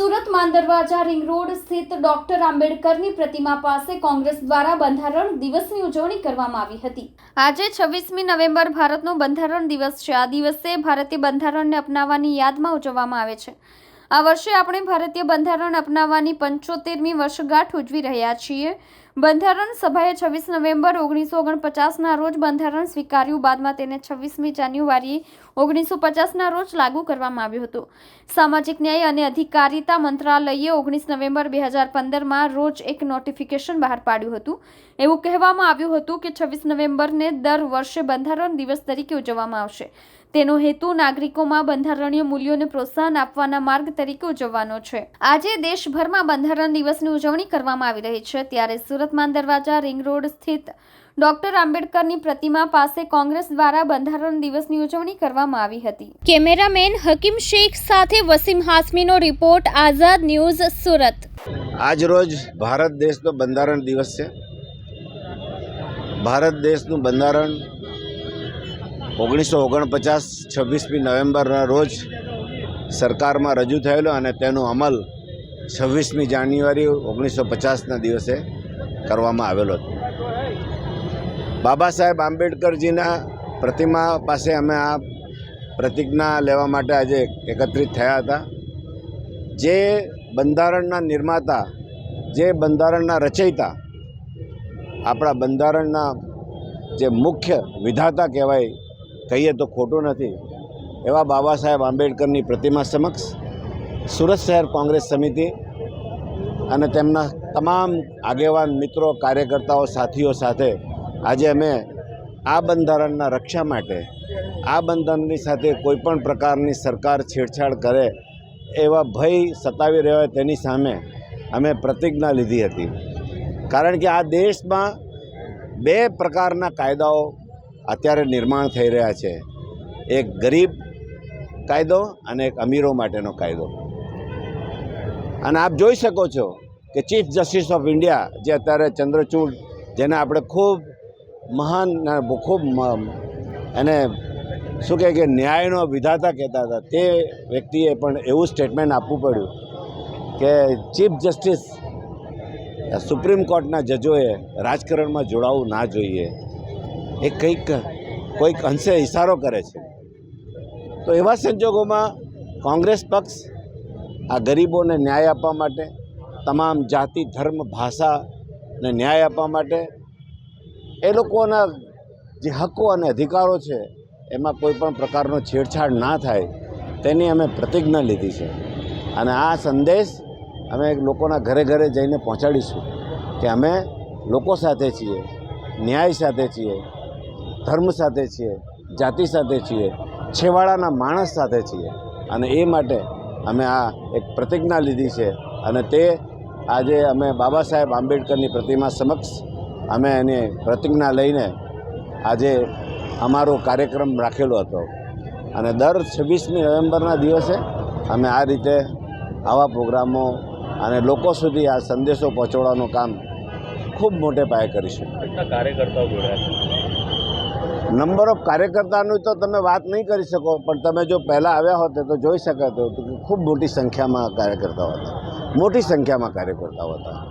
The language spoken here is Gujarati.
સુરત માંદરવાજા રિંગ રોડ સ્થિત ડોક્ટર આંબેડકરની પ્રતિમા પાસે કોંગ્રેસ દ્વારા બંધારણ દિવસની ઉજવણી કરવામાં આવી હતી. આજે છવ્વીસમી નવેમ્બર ભારતનો બંધારણ દિવસ છે. આ દિવસે ભારતીય બંધારણને અપનાવવાની યાદમાં ઉજવવામાં આવે છે. આ વર્ષે આપણે ભારતીય બંધારણ અપનાવવાની પંચોતેરમી વર્ષગાંઠ ઉજવી રહ્યા છીએ. બંધારણ સભાએ છવ્વીસ નવેમ્બર ઓગણીસો ઓગણપચાસના રોજ બંધારણ સ્વીકાર્યું. બાદમાં તેને છવ્વીસમી જાન્યુઆરી ઓગણીસો પચાસના રોજ લાગુ કરવામાં આવ્યું હતું. સામાજિક ન્યાય અને અધિકારિતા મંત્રાલયે ઓગણીસ નવેમ્બર બે હજાર પંદરમાં રોજ એક નોટિફિકેશન બહાર પાડ્યું હતું. એવું કહેવામાં આવ્યું હતું કે છવ્વીસ નવેમ્બરને દર વર્ષે બંધારણ દિવસ તરીકે ઉજવવામાં આવશે. તેનો હેતુ નાગરિકોમાં બંધારણીય મૂલ્યોને પ્રોત્સાહન આપવાના માર્ગ તરીકે ઉજવવાનો છે. આજે દેશભરમાં બંધારણ દિવસની ઉજવણી કરવામાં આવી રહી છે. ત્યારે સુરતમાં દરવાજા રિંગ રોડ સ્થિત ડોક્ટર આંબેડકરની પ્રતિમા પાસે કોંગ્રેસ દ્વારા બંધારણ દિવસની ઉજવણી કરવામાં આવી હતી. કેમેરામેન હકીમ શેખ સાથે વસીમ હાસમીનો રિપોર્ટ આઝાદ ન્યૂઝ સુરત. આજ રોજ ભારત દેશનો બંધારણ દિવસ છે. ભારત દેશનું બંધારણ ઓગણીસો ઓગણપચાસ છવ્વીસમી નવેમ્બરના રોજ સરકારમાં રજૂ થયેલો અને તેનો અમલ છવ્વીસમી જાન્યુઆરી ઓગણીસો પચાસના દિવસે કરવામાં આવેલો હતો. બાબા સાહેબ આંબેડકરજીના પ્રતિમા પાસે અમે આ પ્રતિજ્ઞા લેવા માટે આજે એકત્રિત થયા હતા. જે બંધારણના નિર્માતા, જે બંધારણના રચયિતા, આપણા બંધારણના જે મુખ્ય વિધાતા કહેવાય કહીએ તો ખોટું નથી. એવા બાબા સાહેબ આંબેડકરની પ્રતિમા સમક્ષ સુરત શહેર કોંગ્રેસ સમિતિ અને તેમના તમામ આગેવાન મિત્રો, કાર્યકર્તાઓ, સાથીઓ સાથે આજે અમે આ બંધારણના રક્ષા માટે, આ બંધારણની સાથે કોઈપણ પ્રકારની સરકાર છેડછાડ કરે એવા ભય સતાવી રહ્યો હોય તેની સામે અમે પ્રતિજ્ઞા લીધી હતી. કારણ કે આ દેશમાં બે પ્રકારના કાયદાઓ અત્યારે નિર્માણ થઈ રહ્યા છે. એક ગરીબ કાયદો અને એક અમીરો માટેનો કાયદો. અને આપ જોઈ શકો છો કે ચીફ જસ્ટિસ ઓફ ઇન્ડિયા જે અત્યારે ચંદ્રચૂડ, જેને આપણે ખૂબ મહાન ખૂબ એને શું કહે કે ન્યાયનો વિધાતા કહેતા હતા, તે વ્યક્તિએ પણ એવું સ્ટેટમેન્ટ આપવું પડ્યું કે ચીફ જસ્ટિસ, સુપ્રીમ કોર્ટના જજોએ રાજકારણમાં જોડાવું ના જોઈએ. એ કંઈક, કોઈક અંશે ઇશારો કરે છે. તો એવા સંજોગોમાં કોંગ્રેસ પક્ષ આ ગરીબોને ન્યાય આપવા માટે, તમામ જાતિ, ધર્મ, ભાષાને ન્યાય આપવા માટે, એ લોકોના જે હક્કો અને અધિકારો છે, એમાં કોઈ પણ પ્રકારનો છેડછાડ ના થાય, તેની અમે પ્રતિજ્ઞા લીધી છે. અને આ સંદેશ અમે લોકોના ઘરે ઘરે જઈને પહોંચાડીશું કે અમે લોકો સાથે છીએ, ન્યાય સાથે છીએ ધર્મ સાથે છીએ, જાતિ સાથે છીએ, છેવાડાના માણસ સાથે છીએ. અને એ માટે અમે આ એક પ્રતિજ્ઞા લીધી છે. અને તે આજે અમે બાબા સાહેબ આંબેડકરની પ્રતિમા સમક્ષ અમે એની પ્રતિજ્ઞા લઈને આજે અમારો કાર્યક્રમ રાખેલો હતો. અને દર છવ્વીસમી નવેમ્બરના દિવસે અમે આ રીતે આવા પ્રોગ્રામો અને લોકો સુધી આ સંદેશો પહોંચાડવાનું કામ ખૂબ મોટે પાયે કરીશું. કાર્યકર્તાઓ જોડાયા નંબર ઓફ કાર્યકર્તાનું તો તમે વાત નહીં કરી શકો, પણ તમે જો પહેલાં આવ્યા હોત તો જોઈ શકાતું હતું કે ખૂબ મોટી સંખ્યામાં કાર્યકર્તાઓ હતા. મોટી સંખ્યામાં કાર્યકર્તાઓ હતા.